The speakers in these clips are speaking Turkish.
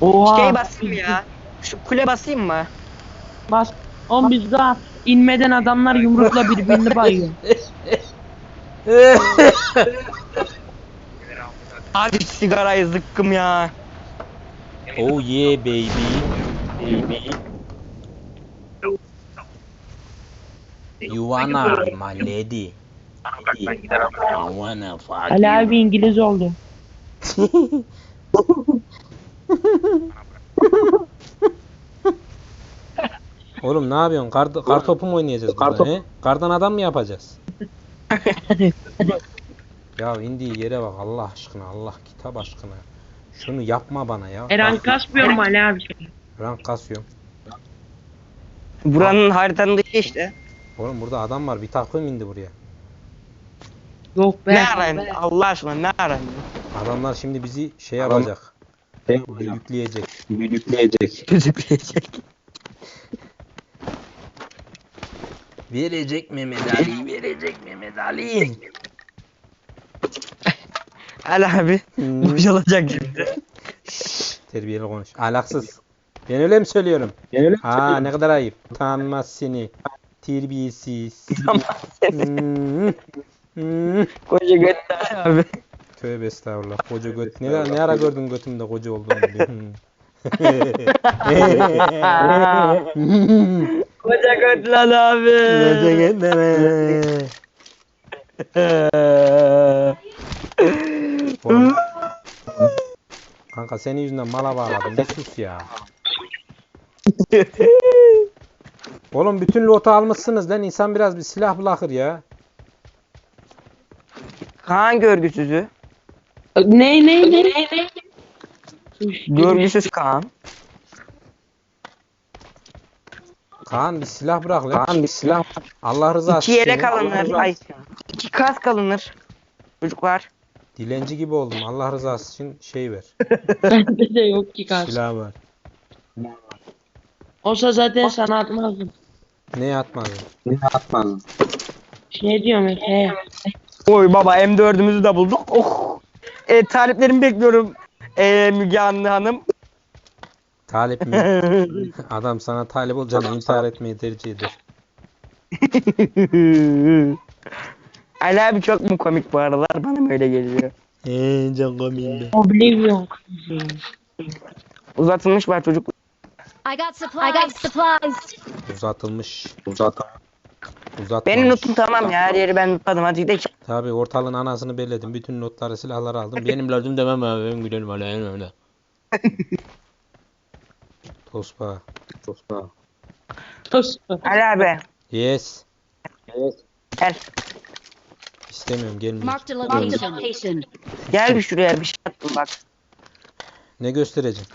Oha. Şey basayım ya? Şu kule basayım mı? Bas. Oğlum biz daha inmeden adamlar yumrukla birbirini bayıyor. Abi sigarayı zıkkım ya. oh yeah baby. Baby. You wanna my lady. I wanna fuck Ali you. abi İngiliz oldu. Oğlum ne yapıyorsun? Kar, kar topu mu oynayacağız burada he? Kardan adam mı yapacağız? ya indiği yere bak Allah aşkına Allah kitap aşkına. Şunu yapma bana ya. Eren Bak, kasmıyor mu Ali abi? rank kasıyorum. Buranın haritanın dışı işte. Oğlum burada adam var. Bir takım indi buraya. Yok be. Ne arayın? Allah aşkına ne arayın? Adamlar şimdi bizi şey yapacak. Yükleyecek. Yükleyecek. Yükleyecek. Verecek Mehmet Ali, verecek Mehmet Ali. Ali abi Hmm. boşalacak şimdi. Terbiyeli konuş. Alaksız. Ben öyle mi söylüyorum? Ha ne kadar ayıp. Utanmaz seni. Terbiyesiz. Hmm. Hmm. Koca Ali abi. Tövbe estağfurullah. Koca göt. Ne, ne ara gördün götümde koca olduğunu diye. Koca götlü Ali abi. Koca götlere. Oğlum. Kanka senin yüzünden mala bağladım. Bir sus ya. Oğlum bütün lotu almışsınız lan. İnsan biraz bir silah bırakır ya. Kaan görgüsüzü. Ne ne ne ne? Görgüsüz Kaan. Kaan bir silah bırak lan. Kaan bir silah. Allah rızası İki yelek için. alınır. Ay. İki kask alınır. Çocuklar. Dilenci gibi oldum. Allah rızası için şey ver. Bende de yok ki kas. Silah ver. Olsa zaten sana atmazdım. Ne atmadın? Şey diyorum Efe. Oy baba M4'ümüzü de bulduk. Oh. E, taliplerimi bekliyorum. E, Müge Anlı Hanım. Talip mi? Adam sana talip olacağını intihar etmeyi tercih eder. Ali abi çok mu komik bu aralar? Bana mı öyle geliyor? Eee can komiyim Oblivion. Uzatılmış var çocuk. I got supplies. I got supplies. Uzatılmış. Uzat. Uzatmamış. Benim notum tamam ya. Her yeri ben notladım. Hadi gidelim. Tabi ortalığın anasını belledim. Bütün notları silahları aldım. Benim lazım demem abi. Benim gülerim öyle öyle öyle. Tospa. Tospa. Tos. Ali abi. Yes. Gel. İstemiyorum gelmiyor. Location. Gel bir şuraya bir şey attım bak. Ne göstereceğim?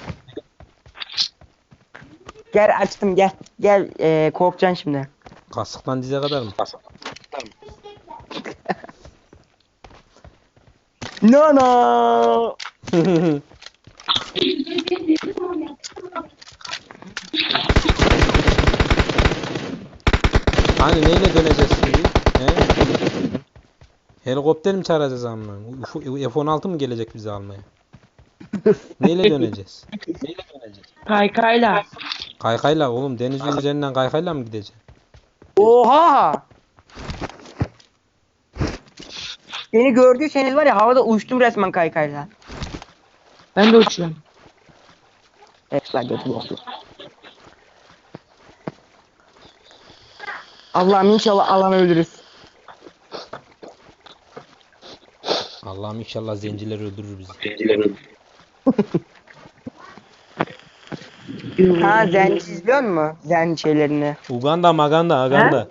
Gel açtım gel. Gel e, korkacaksın şimdi. Kasıktan dize kadar mı? No no. hani neyle döneceğiz şimdi? He? Helikopter mi çağıracağız amına? F-16 mı gelecek bizi almaya? neyle döneceğiz? Kaykayla. Kaykayla oğlum denizin üzerinden kaykayla mı gideceğiz? Oha. Beni gördüyseniz var ya havada uçtum resmen kaykayla. Ben de uçuyorum. Evet lan götü boklu. Allah'ım inşallah alan öldürürüz. Allah'ım inşallah zenciler öldürür bizi. Ha zenci izliyor mu? Zenci şeylerini. Uganda maganda aganda.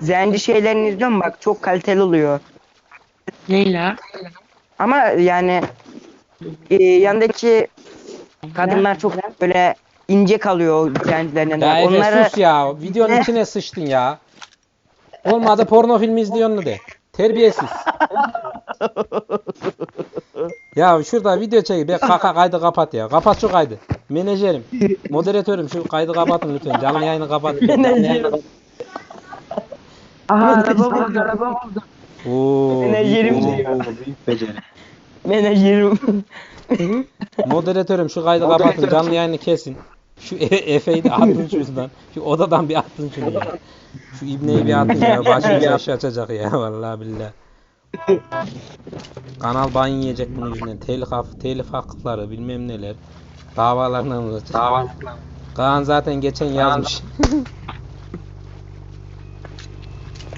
Zenci şeylerini izliyor mu? Bak çok kaliteli oluyor. Neyle? Ama yani e, yandaki kadınlar çok böyle ince kalıyor o zencilerin Ya. Efe Onları sus ya. Videonun içine sıçtın ya. Olmadı porno filmi izliyorsun de. Terbiyesiz. ya şurada video çek. Be kaka kaydı kapat ya. Kapat şu kaydı. Menajerim. Moderatörüm şu kaydı kapatın lütfen. Canlı yayını kapatın. Menajerim. Aha araba buldu araba buldu. Oo. Menajerim diyor. Menajerim. Moderatörüm şu kaydı kapatın. Canlı yayını kesin. Şu E- Efe'yi de atın şuradan. Şu odadan bir atın şunu ya. Şu ibneyi bir atın ya. Başımıza iş açacak ya. Vallahi billahi. Kanal ban yiyecek bunun yüzünden. Telif, hak- telif hakları bilmem neler. Davalarla olacak. Kaan zaten geçen yazmış.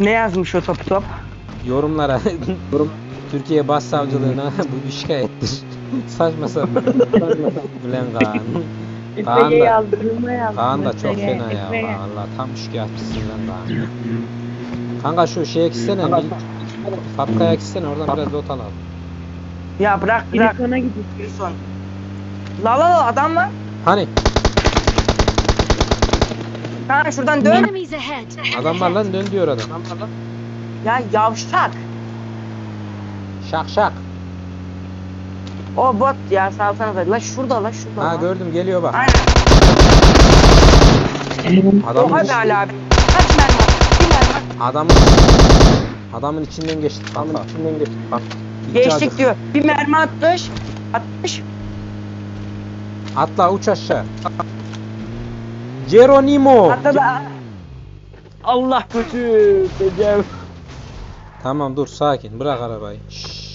Ne yazmış o top top? Yorumlara Türkiye Başsavcılığına bu bir şikayettir. Saçma sapan. Ulan Kaan. Kaan da. Kaan da çok fena ya. Valla tam şikayetçisin lan Kaan. Kanka şu şeye gitsene. Bir- Fabrikaya gitsene oradan biraz lot alalım. Ya bırak bırak. Grison'a gidiyor. Grison. La la la adam var. Hani Kaan şuradan dön. Enemies ahead. adam var lan dön diyor adam. Ya yavşak. Şak şak. O bot ya salsanıza. La şurada la şurada. Ha la. gördüm geliyor bak. Aynen. Adamın, Oha be Ali abi. Kaç mermi? var? Bir mermi. var. Adamın, içinden geçti. Adamın içinden geçti. Geçtik diyor. Bir mermi atmış. Atmış. Atla uç aşağı. Geronimo. Hatta da Allah kötü. Diyeceğim. Tamam dur sakin bırak arabayı. Şşş.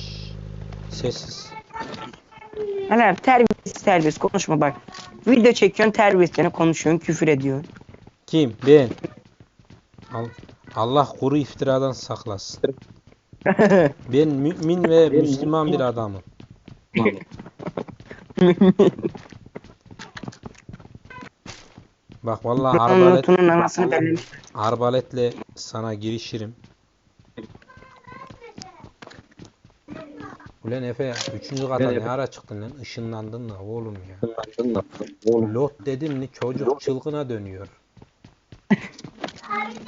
Sessiz. Ali abi terbiyesiz terbiyesiz konuşma bak. Video çekiyorsun terbiyesizlerine konuşuyorsun küfür ediyorsun. Kim? Ben. Al- Allah kuru iftiradan saklasın. Ben mümin ve Müslüman bir adamım. Bak vallahi arbalet, arbaletle sana girişirim. Ulan Efe 3. kata ne ara çıktın lan? Işınlandın da oğlum ya. Lot dedim mi çocuk çılgına dönüyor.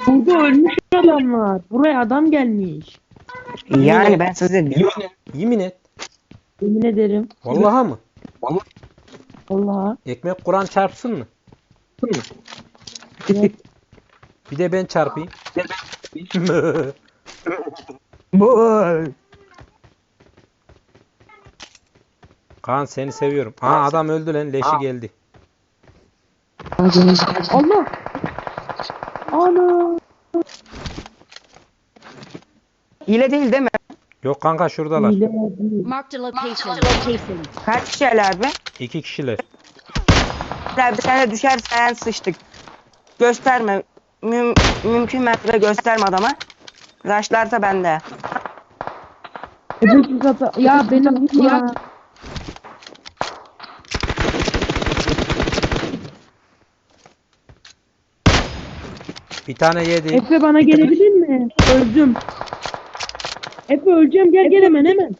Burada ölmüş adamlar. Buraya adam gelmiş. Yani ben size diyorum. Yemin et. Yemin ederim. Vallahi mı? Allah'a. Ekmek Kur'an çarpsın mı? Evet. Bir de ben çarpayım. Bu. Kaan seni seviyorum. Aa adam öldü lan leşi geldi. Allah. Ana. Hile değil değil mi? Yok kanka şuradalar. Hile değil. Marked a location. Location. Kaç kişi Ali abi? İki kişiler. Abi sen de düşersen sıçtık. Gösterme. Müm mümkün mertebe gösterme adama. Raşlarsa bende. Kata. Ya benim ya. Bir tane yedi. Efe bana gelebilir mi? Öldüm. Efe öleceğim gel gel hemen hemen.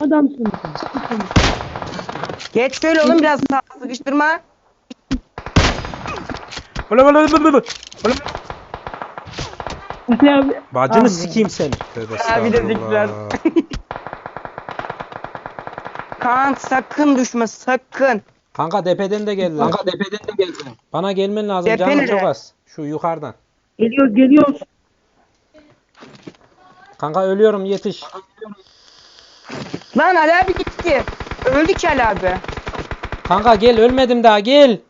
Adamsın sen. Geç söyle oğlum biraz sağ sıkıştırma. Öyle böyle böyle böyle. Ali abi. Bacını Abi. sikeyim seni. Tövbe Abi de estağfurullah. Kaan sakın düşme sakın. Kanka depeden de geldiler. Kanka depeden de geldiler. Bana gelmen lazım Tepe canım çok az. Şu yukarıdan. Geliyoruz geliyoruz. Kanka ölüyorum yetiş. Lan Ali abi gitti. Öldü ki Ali abi. Kanka gel ölmedim daha gel.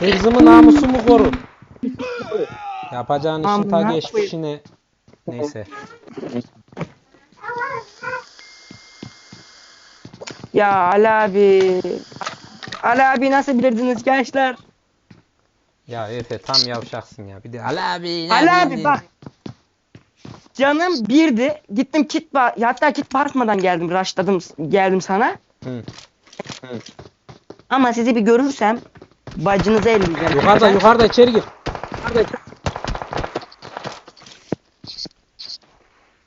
Hırzımı namusumu koru. Yapacağın işin ta geçmişine. Neyse. Ya Ali abi. Ali abi nasıl bilirdiniz gençler? Ya Efe tam yavşaksın ya. Bir de Ali abi. ne Ali abi bak. Canım birdi. Gittim kit ba hatta kit basmadan geldim. Rushladım geldim sana. Hı. Ama sizi bir görürsem bacınızı elleyeceğim. Yukarıda yukarıda içeri gir.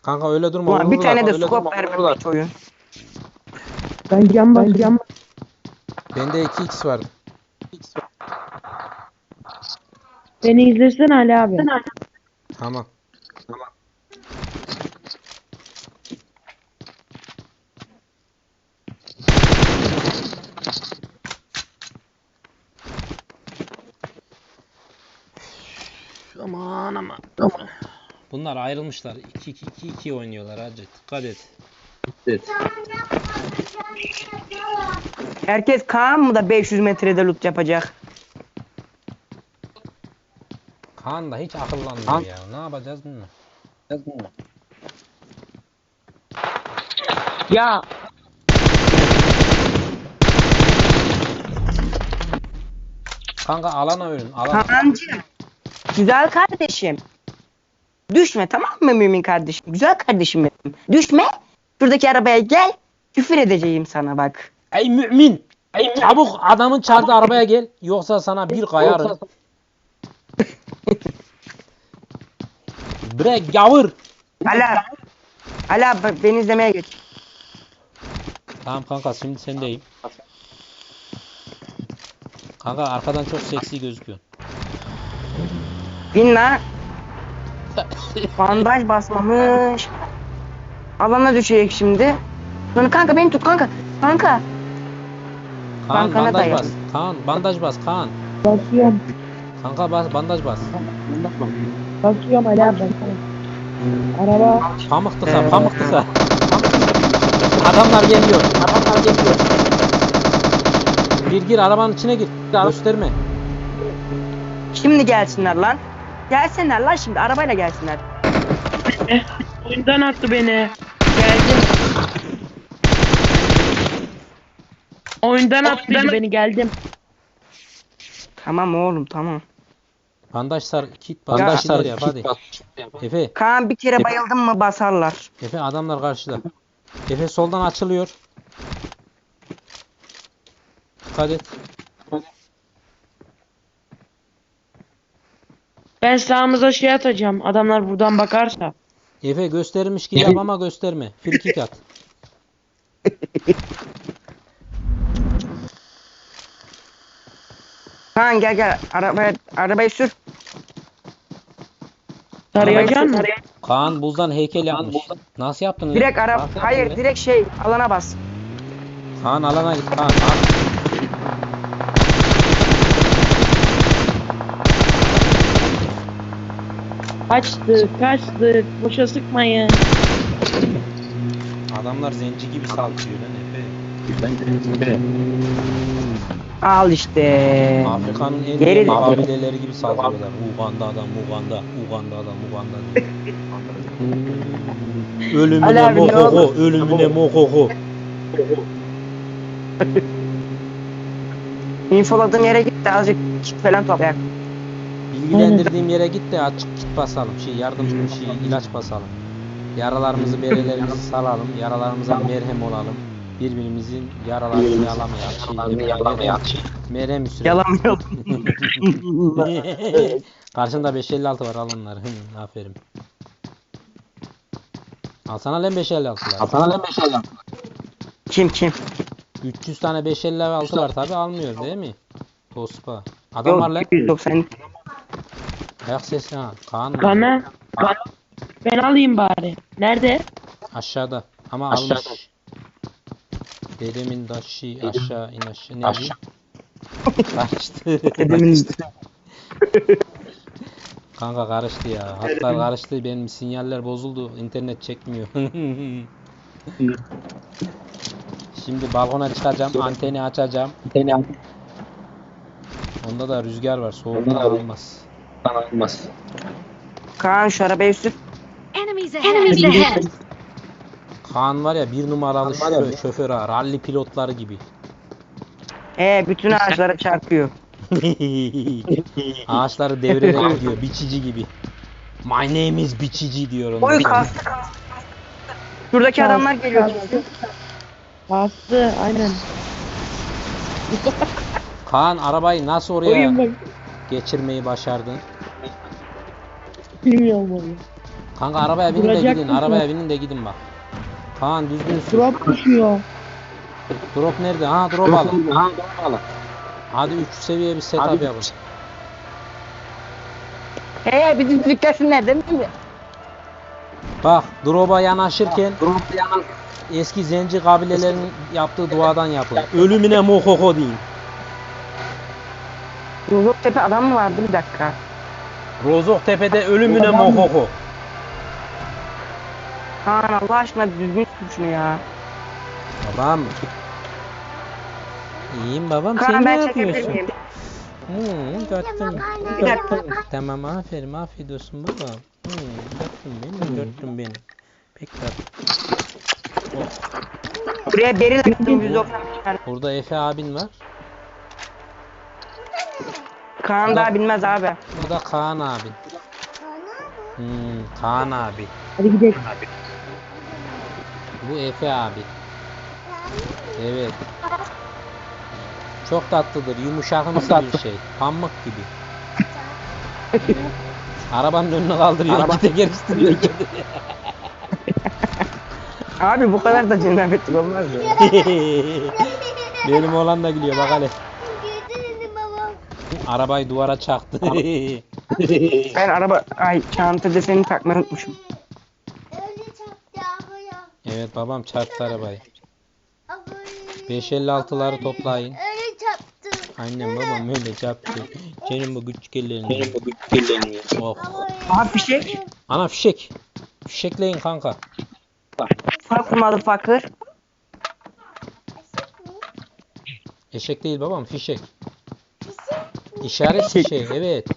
Kanka öyle durma. Ulan bir vururlar, tane de öyle scope durma, ver vururlar. oyun. Ben cam bas cam. Bende 2x var. Beni izlersen Ali abi. Tamam. Aman aman. Bunlar ayrılmışlar. 2-2-2 oynuyorlar hacı. Dikkat et. Herkes Kaan mı da 500 metrede loot yapacak? Kaan da hiç akıllanmıyor ya. Ne yapacağız bunu? Ya Kanka alana ölün. Alana. Kaan'cığım. Güzel kardeşim. Düşme tamam mı mümin kardeşim? Güzel kardeşim benim. Düşme. Şuradaki arabaya gel. Küfür edeceğim sana bak. Ey mümin! Ey çabuk adamın çarptığı arabaya gel. Yoksa sana bir kayarım. Bre gavur. Ala. Ala beni izlemeye geç. Tamam kanka şimdi sendeyim. Kanka arkadan çok seksi gözüküyorsun. Bin lan. Bandaj basmamış. Alana düşecek şimdi. Sonra kanka beni tut kanka. Kanka. Kaan Kankana bandaj dayan. bas. Kaan bandaj bas Kaan. basıyorum. Kanka bas bandaj bas. Basıyorum Ali abi. Araba. Pamuk tıka pamuk tıka. Adamlar geliyor. Adamlar geliyor. Gir gir arabanın içine gir. Gösterme. Şimdi gelsinler lan. Gelsinler lan şimdi arabayla gelsinler. Oyundan attı beni. Geldim. Oyundan attı beni geldim. Tamam oğlum tamam. Bandaj sar, kit. Bandaj sar yap hadi. Efe, Kaan bir kere bayıldın mı basarlar. Efe adamlar karşıda. Efe soldan açılıyor. Dikkat et. Ben sağımıza şey atacağım. Adamlar buradan bakarsa. Efe göstermiş ki yap ama gösterme. Free kick at. Kaan gel gel arabaya arabayı sür. Tarayacaksın mı? Kaan buzdan heykel yapmış. Nasıl yaptın? Direkt ara Nasıl hayır direkt şey alana bas. Kaan alana git Kaan. Kaan. Kaçtı, kaçtı. Boşa sıkmayın. Adamlar zenci gibi saldırıyor lan Efe. Al işte. Afrika'nın en Geri- büyük kabileleri gibi saldırıyorlar. Uganda adam, Uganda, Uganda adam, Uganda adam. Ali ölümüne abi, ne mokoko, olur? ölümüne mokoko. İnfoladığım yere git de azıcık kit falan topla. Bilgilendirdiğim yere git de açık kit basalım. Şey yardım şey ilaç basalım. Yaralarımızı, berelerimizi salalım. Yaralarımıza merhem olalım. Birbirimizin yaralarını yalamayan şey. Merhem üstüne. Yalamıyorum. Karşında 556 var al onları. Aferin. Alsana lan 556'lar. Alsana lan Kim kim? 300 tane 556 var tabi almıyor değil mi? Tospa. Adam var lan. Yok 290. Ayak sesi ha. Kaan mı? Bana. Ben alayım bari. Nerede? Aşağıda. Ama almış. Dedemin daşı aşağı in aşağı. Ne diyeyim? Karıştı. Dedemin Kanka karıştı ya. Hatlar karıştı. Benim sinyaller bozuldu. İnternet çekmiyor. Şimdi balkona çıkacağım. Anteni açacağım. Onda da rüzgar var. Soğuktan almaz. Kaan şu arabayı sür. Enemies ahead. Enemies ahead. Kaan var ya bir numaralı şoför, şoför ha. Rally pilotları gibi. Ee bütün ağaçlara çarpıyor. Ağaçları devirerek gidiyor. Biçici gibi. My name is Biçici diyor ondan Oy sonra. kastı. Şuradaki adamlar geliyor. Bastı, aynen. Kaan arabayı nasıl oraya Oyun bak. geçirmeyi başardın? Bilmiyorum onu. Kanka arabaya binin de Duracak gidin. mısın? Arabaya binin de gidin bak. Kaan düzgün sür. Drop düşüyor. Drop nerede? Ha drop alın. Hadi 3 seviye bir setup yapın. Hey bizim dikkatinler değil mi? Bak drop'a yanaşırken eski zenci kabilelerinin yaptığı duadan yapın. Ölümüne mokoko deyin. Rozok tepe adam mı vardı bir dakika. Rozok tepede ölümüne mokoko. Kaan Allah aşkına düzgün tut şunu ya. Babam. İyiyim babam. Kaan Sen ben ne çekebilir yapıyorsun? miyim? Hmm, dörttüm. Bir dakika. Tamam aferin afiyet olsun babam. Hmm, dörttüm benim dörttüm benim. Pek tatlı. Buraya beril attım 190 tane. Burada Efe abin var. Kaan daha bilmez abi. Bu da Kaan abin. Hmm, Kaan abi. Hadi gidelim. Bu Efe abi. Evet. Çok tatlıdır. Yumuşakımsı bir şey. Pamuk gibi. Arabanın önüne kaldırıyor. Araba. Teker üstüne. Abi bu kadar da cenabetlik olmaz ya. Benim oğlan da gülüyor bak hele. Arabayı duvara çaktı. Ben araba ay çanta deseni takmayı unutmuşum. Öyle çarptı abaya. evet babam çarptı arabayı. Abaya. 556'ları toplayın. Öyle çarptı. Annem babam öyle çarptı. Senin bu küçük ellerini. Oh. Abaya. Aha fişek. Ana fişek. Fişekleyin kanka. Fuck motherfucker. Eşek değil babam fişek. İşaret fişeği evet.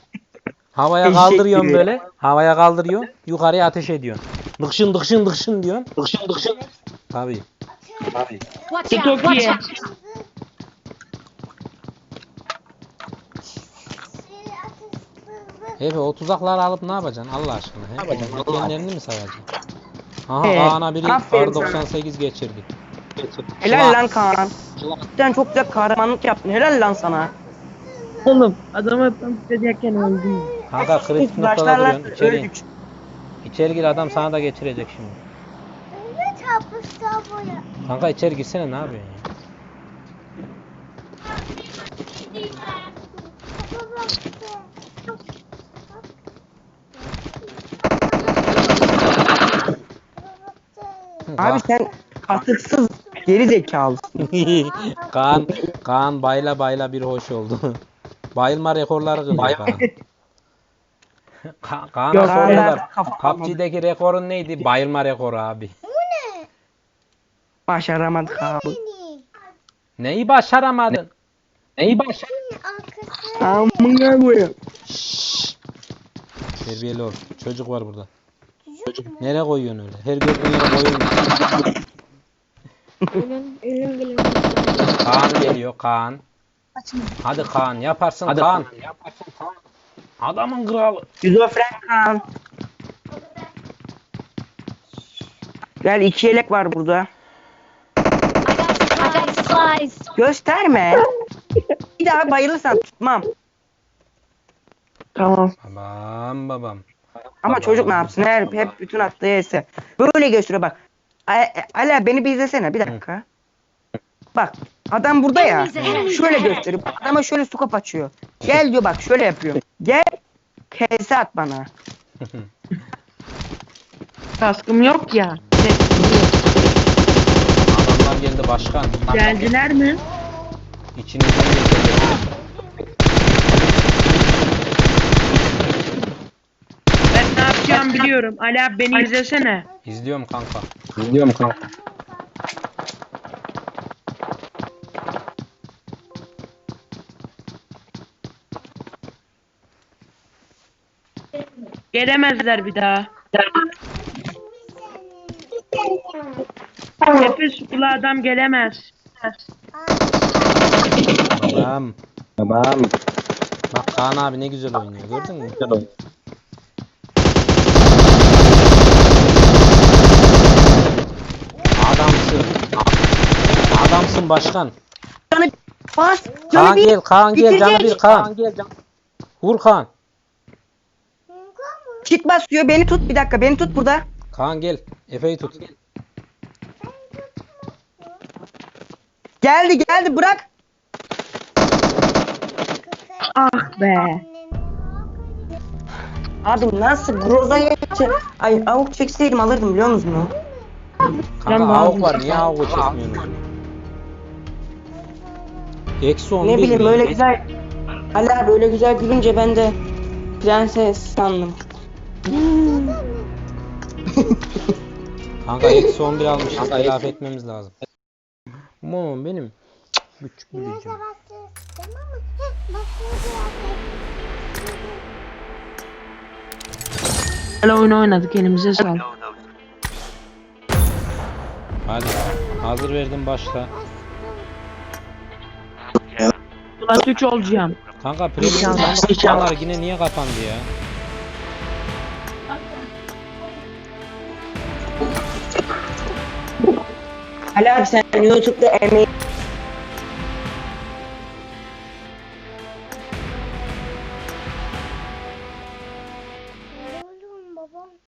Havaya kaldırıyorsun böyle. Havaya kaldırıyorsun. Yukarıya ateş ediyorsun. Dıkşın dıkşın dıkşın diyorsun. Dıkşın dıkşın. Tabii. Watch out! Çok Watch iyi. out! Efe o tuzakları alıp ne yapacaksın Allah aşkına? He? yapacaksın? Dikenlerini mi savacaksın? Aha Ee, Kaan'a biri aferin sana. R98 geçirdi. Helal lan Kaan. Sen çok güzel kahramanlık yaptın. Helal lan sana. Oğlum adama tam istedikken öldüm. Kanka kritik noktada Başlarlar duruyorsun. İçeri, öldük. içeri gir adam sana da geçirecek şimdi. Öyle çarpıştı abaya. Kanka içeri girsene ne yapıyorsun ya? Abi sen kasıtsız geri zekalısın. Kaan, Kaan bayla bayla bir hoş oldu. Bayılma rekorları kırıyor Kaan. Ka- Kaan'a Yok, PUBG'deki rekorun neydi? Bayılma rekoru abi. Başaramadık abi. Neyi başaramadın? Neyi başar? Arkası. Amına koyayım. Terbiyeli ol. Çocuk var burada. Nereye koyuyorsun öyle? Her gördüğün yere koyuyorsun. Ölüm gelin. Kaan geliyor Kaan. Hadi Kaan yaparsın Kaan. Adamın kralı. Şizofren Kaan. Gel iki yelek var burada. I got supplies. Gösterme. Bir daha bayılırsan tutmam. Tamam. Babam babam. Ama çocuk ne yapsın? Her hep bütün attığı ese. Böyle gösteriyor bak. A- Ala beni bir izlesene bir dakika. Bak adam burada ya. Şöyle gösteriyor. Adama şöyle su kap açıyor. Gel diyor bak şöyle yapıyor. Gel. Kese at bana. Kaskım yok ya. Adamlar geldi başkan. Geldiler mi? İçinizden geçecek. Ben ne yapacağım biliyorum. Ali abi beni izlesene. İzliyorum kanka. Gelemezler bir daha. Efe sukula adam gelemez. Babam. Babam. Bak Kaan abi ne güzel oynuyor gördün mü? Adamsın. Adamsın başkan. Canı bas. Kaan Canı bir. gel, Kaan gel, canı bir bitirecek. Kaan. Vur Kaan. Kit basıyor. Beni tut bir dakika. Beni tut burada. Kaan gel. Efe'yi tut. Geldi geldi bırak. Ah be. Abi nasıl Groza'ya çek- Ay avuk çekseydim alırdım biliyor musunuz? Kanka Ben avuk var niye avuku çekmiyorsun? Eksi 11 Ne bileyim mi? öyle güzel. Hala böyle güzel gülünce ben de prenses sandım. Kanka eksi 11 almışız. Telafi etmemiz lazım. Momum benim. Küçük bir gücüm. Hala oyun oynadık elimize sağlık. Hadi. Hazır verdim başla. Plus 3 olacağım. Kanka premium kupalar yine niye kapandı ya? Ali abi sen YouTube'da emeği